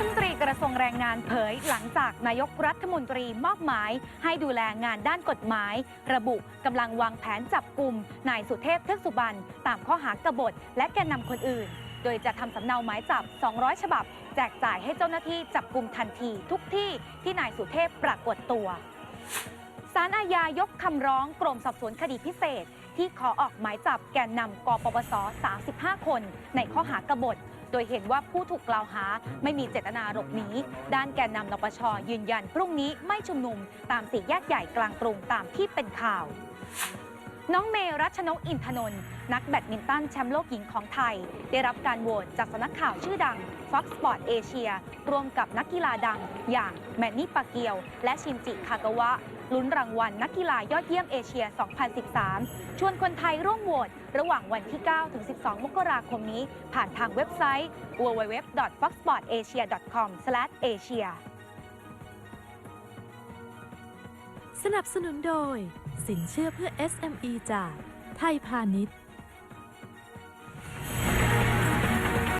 ฐมนตรีกระทรวงแรงงานเผย หลังจากนายกรัฐมนตรีมอบหมาย ให้ดูแลงานด้านกฎหมาย ระบุกำลังวางแผนจับกลุ่มนายสุเทพเทือกสุบรรณตามข้อหากบฏ และแกนนำคนอื่น โดยจะทำสำเนาหมายจับ 200 ฉบับ แจกจ่ายให้เจ้าหน้าที่จับกลุ่มทันทีทุกที่ที่นายสุเทพปรากฏตัวสารอาญายกคำร้องกรมสอบสวนคดีพิเศษ ที่ขอออกหมายจับแกนนำกปปส 35 คน ในข้อหากบฏ โดยเห็นว่าผู้ถูกกล่าวหาไม่มีเจตนาหลบหนีด้านแกนนำนปชยืนยัน พรุ่งนี้ไม่ชุมนุมตามสี่แยกใหญ่กลางกรุงตามที่เป็นข่าว น้องเมรัชนกอินทนนท์นักแบดมินตันแชมป์โลกหญิงของไทย ได้รับการโหวตจากสำนักข่าวชื่อดัง Fox Sport Asia ร่วมกับนักกีฬาดัง อย่างแมนนี่ปาเกียว และชินจิคากาวะ ลุ้นรางวัลนักกีฬายอดเยี่ยมเอเชีย 2013 ชวนคนไทยร่วมโหวตระหว่างวันที่ 9 ถึง 12 มกราคมนี้ ผ่านทางเว็บไซต์ www.foxsportasia.com/asia สนับสนุนโดย สินเชื่อเพื่อ SME จากไทยพาณิชย์